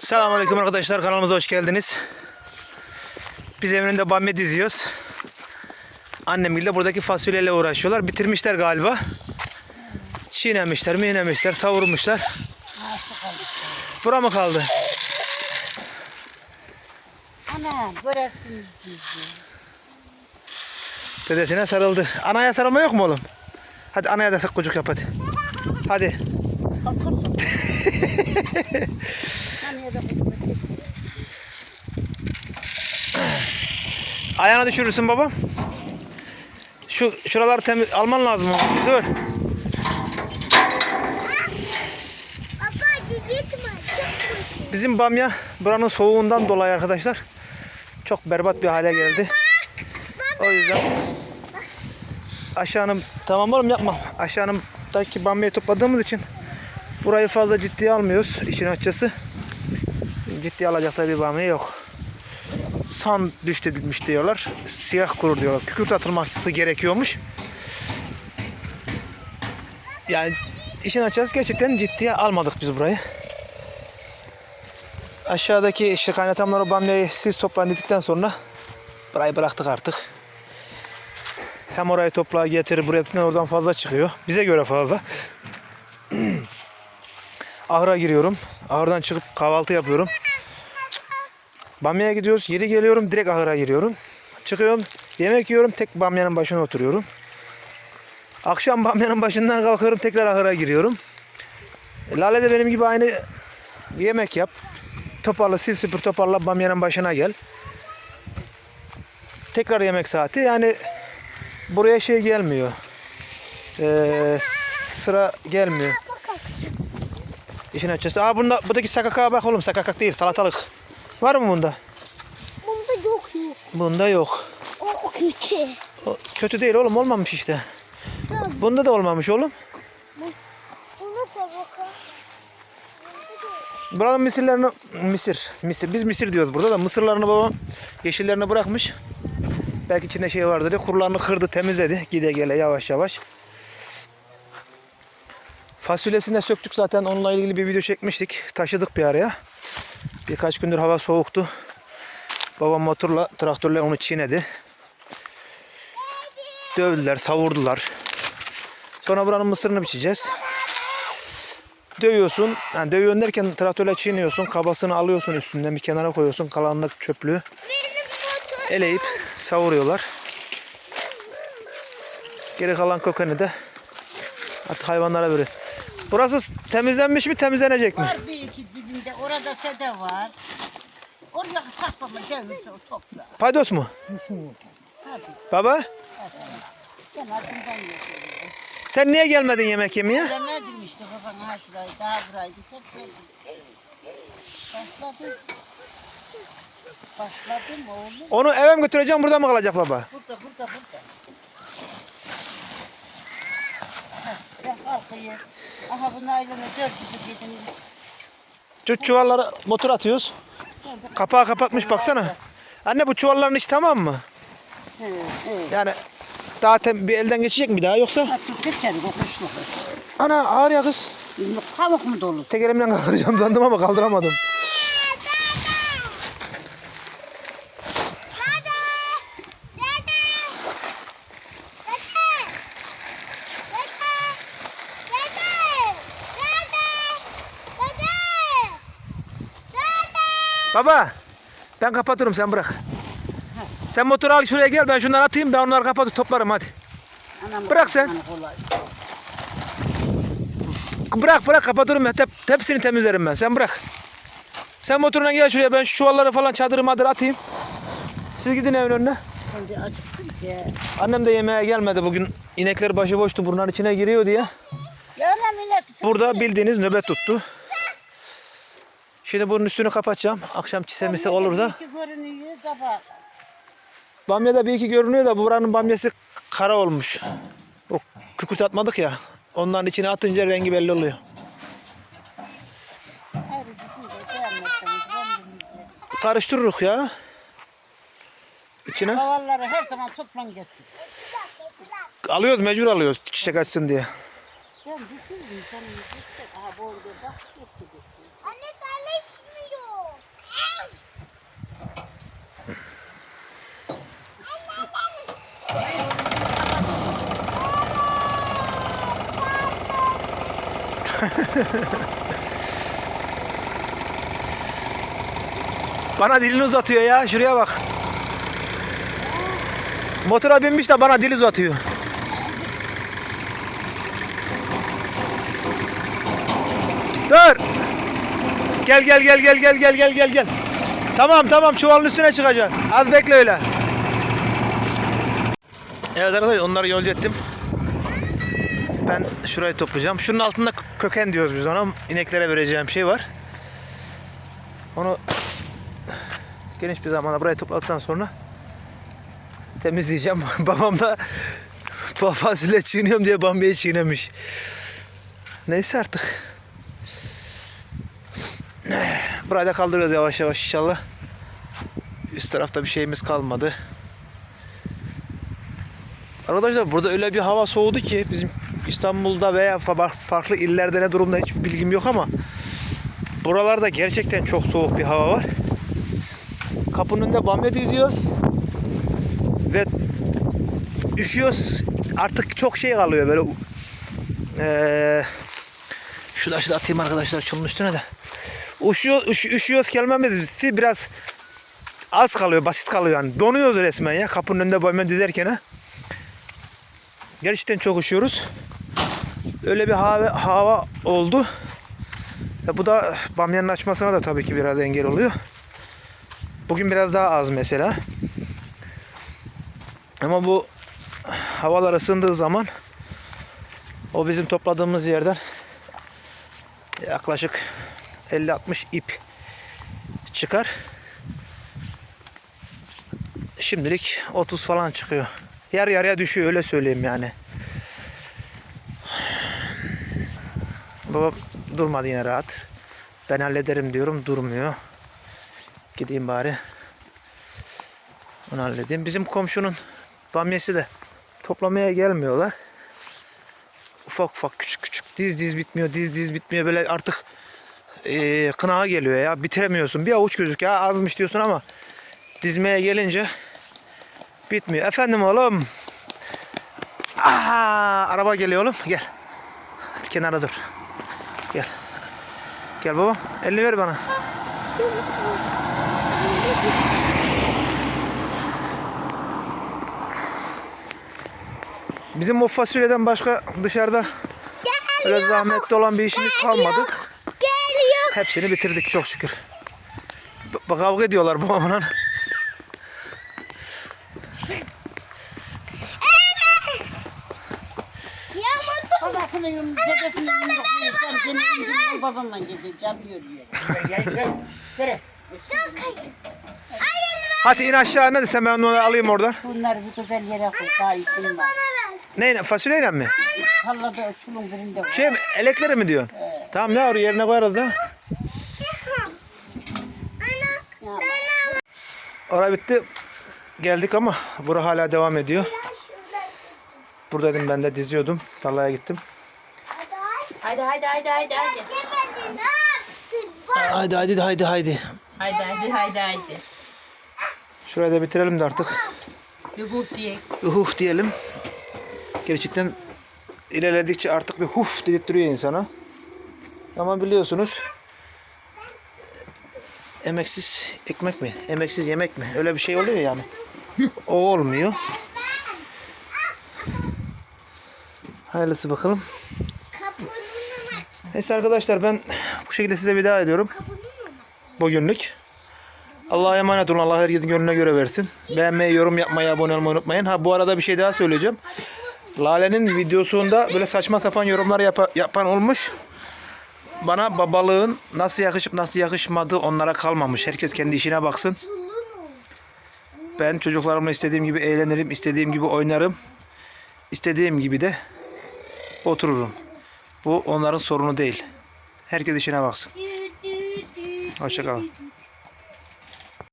Selamünaleyküm arkadaşlar kanalımıza hoş geldiniz. Biz evinde bamya diziyoruz. Annemgille buradaki fasulyeyle uğraşıyorlar. Bitirmişler galiba. Çiğnemişler, miğnemişler, savurmuşlar. Bura mı kaldı? Ana bizi. Dedesine sarıldı. Anaya sarılma yok mu oğlum? Hadi anaya da sık kucuk yap hadi. Hadi. Ayağına düşürürsün baba. Şu şuraları temiz alman lazım. Dur. Bizim bamya buranın soğuğundan dolayı arkadaşlar çok berbat bir hale geldi. O yüzden aşağının tamam oğlum yapma. Aşağınındaki bamyayı topladığımız için burayı fazla ciddiye almıyoruz işin açıkçası. Ciddiye alacak da bir bamya yok. San düştedilmiş diyorlar. Siyah kuru diyorlar. Kükürt atılması gerekiyormuş. Yani işin açıkçası gerçekten ciddiye almadık biz burayı. Aşağıdaki işte kaynatamlar bamyayı siz toplayın dedikten sonra burayı bıraktık artık. Hem orayı toprağa getirir buraya oradan fazla çıkıyor. Bize göre fazla. Ahıra giriyorum. Ahırdan çıkıp kahvaltı yapıyorum. Bamya'ya gidiyoruz. Geri geliyorum. Direkt ahıra giriyorum. Çıkıyorum. Yemek yiyorum. Tek bamyanın başına oturuyorum. Akşam bamyanın başından kalkıyorum. Tekrar ahıra giriyorum. Lale de benim gibi aynı yemek yap. Toparla sil süpür toparla bamyanın başına gel. Tekrar yemek saati. Yani buraya şey gelmiyor. Ee, sıra gelmiyor. İşin açıkçası. Aa bunda, buradaki sakaka bak oğlum sakakak değil salatalık. Var mı bunda? Bunda yok yok. Bunda yok. O, o kötü. O, kötü değil oğlum olmamış işte. Tamam. Bunda da olmamış oğlum. Bunu da bakalım. Buranın misirlerini misir, misir. Biz misir diyoruz burada da mısırlarını babam yeşillerini bırakmış. Belki içinde şey vardı diye kurularını kırdı, temizledi. Gide gele yavaş yavaş. Fasulyesini de söktük zaten onunla ilgili bir video çekmiştik. Taşıdık bir araya. Birkaç gündür hava soğuktu. Babam motorla, traktörle onu çiğnedi. Dövdüler, savurdular. Sonra buranın mısırını biçeceğiz dövüyorsun. Yani dövüyorsun derken traktörle çiğniyorsun. Kabasını alıyorsun üstünden bir kenara koyuyorsun. Kalanlık çöplüğü. Eleyip savuruyorlar. Geri kalan kökeni de artık hayvanlara veririz. Burası temizlenmiş mi temizlenecek mi? Var bir iki Orada sede var. Oraya saklamı devirse o toprağı. Paydos mu? Hadi. Baba hadi. Ben ardından yapıyorum. sen niye gelmedin yemek yemeye? Bilemedim işte babana ha şurayı daha burayı tek. Başladım. Başladım oğlum. Onu eve mi götüreceğim burada mı kalacak baba? Burada burada burada. Heh, Ben kalkayım. Aha bu naylonu dört yüzü dedim. Şu çuvalları motor atıyoruz. Kapağı kapatmış baksana. Anne bu çuvalların içi tamam mı? He. Yani tem- bir elden geçecek mi daha yoksa? Geçer kokuş mu? Ana ağır ya kız. Kavuk mu dolu? Tek elimle kaldıracağım sandım ama kaldıramadım. Baba ben kapatırım sen bırak. Sen motoru al şuraya gel ben şunları atayım ben onları kapatıp toplarım hadi. Anam, Bırak sen. Bırak bırak kapatırım ben. Hep, hepsini temizlerim ben. Sen bırak. Sen motoruna gel şuraya ben şu çuvalları falan çadırı madır atayım. Siz gidin evin önüne. Annem de yemeğe gelmedi bugün. İnekler başıboştu burnlar içine giriyor diye. Ya anam inek. sen Burada bildiğiniz nöbet tuttu. Şimdi bunun üstünü kapatacağım. Akşam çisemisi olur da. İki görünüyor sabah. Bamya da bir iki görünüyor da buranın bamyası kara olmuş. O kükürt atmadık ya. Onların içine atınca rengi belli oluyor. Karıştırırız ya. İçine. Havalları her zaman toplam getir. Alıyoruz mecbur alıyoruz çiçek açsın diye. Ben düşündüm senin. Aha bu orada bak. Anne bana dilini uzatıyor ya. Şuraya bak. Motora binmiş de bana dil uzatıyor. Gel gel gel gel gel gel gel gel gel. Tamam tamam çuvalın üstüne çıkacaksın. Az bekle öyle. Evet arkadaşlar onları yolcu ettim. Ben şurayı toplayacağım. Şunun altında köken diyoruz biz ona. İneklere vereceğim şey var. Onu geniş bir zamanda burayı topladıktan sonra temizleyeceğim. Babam da "Pa- fasulye çiğniyorum diye bamyayı çiğnemiş. Neyse artık. Burayı da kaldırıyoruz yavaş yavaş inşallah. Üst tarafta bir şeyimiz kalmadı. Arkadaşlar burada öyle bir hava soğudu ki bizim İstanbul'da veya fa- farklı illerde ne durumda hiçbir bilgim yok ama buralarda gerçekten çok soğuk bir hava var. Kapının önünde bamya diziyoruz ve üşüyoruz. Artık çok şey kalıyor böyle eee şu taşı da atayım arkadaşlar çulun üstüne de. Üşüyor, üş, üşüyoruz kelimemiz biraz az kalıyor, basit kalıyor yani. Donuyoruz resmen ya kapının önünde bamya dizerken. Gerçekten çok üşüyoruz. Öyle bir hava, hava oldu. Ya bu da bamyanın açmasına da tabii ki biraz engel oluyor. Bugün biraz daha az mesela. Ama bu havalar ısındığı zaman o bizim topladığımız yerden yaklaşık 50-60 ip çıkar. Şimdilik 30 falan çıkıyor. Yarı yarıya düşüyor öyle söyleyeyim yani. Baba durmadı yine rahat. Ben hallederim diyorum durmuyor. Gideyim bari. Onu halledeyim. Bizim komşunun bamyesi de toplamaya gelmiyorlar. Ufak ufak küçük küçük diz diz bitmiyor diz diz bitmiyor böyle artık eee kınağa geliyor ya bitiremiyorsun. Bir avuç gözüküyor ya azmış diyorsun ama dizmeye gelince bitmiyor. Efendim oğlum. Aha, araba geliyor oğlum. Gel. Hadi kenara dur. Gel. Gel babam. Elini ver bana. Bizim o fasulyeden başka dışarıda öyle zahmetli olan bir işimiz kalmadı. Hepsini bitirdik çok şükür. B- kavga ediyorlar babamla. Babasının yumruğu, dedesinin yumruğu yiyeceğim. Gene indirmem babamla gideceğim diyor. Hadi in aşağı ne desem ben onu alayım oradan. Bunları bir güzel yere koy. Daha üstüne var. Neyle? Fasulyeyle mi? Tarlada çulun birinde var. Şey mi? Elekleri mi diyorsun? Tamam ne oraya yerine koyarız da. Orası bitti. Geldik ama bura hala devam ediyor. Buradaydım ben de diziyordum. Tarlaya gittim. Haydi haydi haydi haydi haydi. Haydi haydi haydi haydi. Haydi haydi haydi haydi. Şurayı da bitirelim de artık. Bir huf diye. Huf diyelim. Gerçekten ilerledikçe artık bir huf dedirtiyor insana. Ama biliyorsunuz emeksiz ekmek mi? Emeksiz yemek mi? Öyle bir şey oluyor yani. O olmuyor. Hayırlısı bakalım. Neyse arkadaşlar ben bu şekilde size veda ediyorum. Bugünlük. Allah'a emanet olun. Allah herkesin gönlüne göre versin. Beğenmeyi, yorum yapmayı, abone olmayı unutmayın. Ha bu arada bir şey daha söyleyeceğim. Lale'nin videosunda böyle saçma sapan yorumlar yapa- yapan olmuş. Bana babalığın nasıl yakışıp nasıl yakışmadığı onlara kalmamış. Herkes kendi işine baksın. Ben çocuklarımla istediğim gibi eğlenirim, istediğim gibi oynarım. İstediğim gibi de otururum. Bu onların sorunu değil. Herkes işine baksın. Hoşçakalın.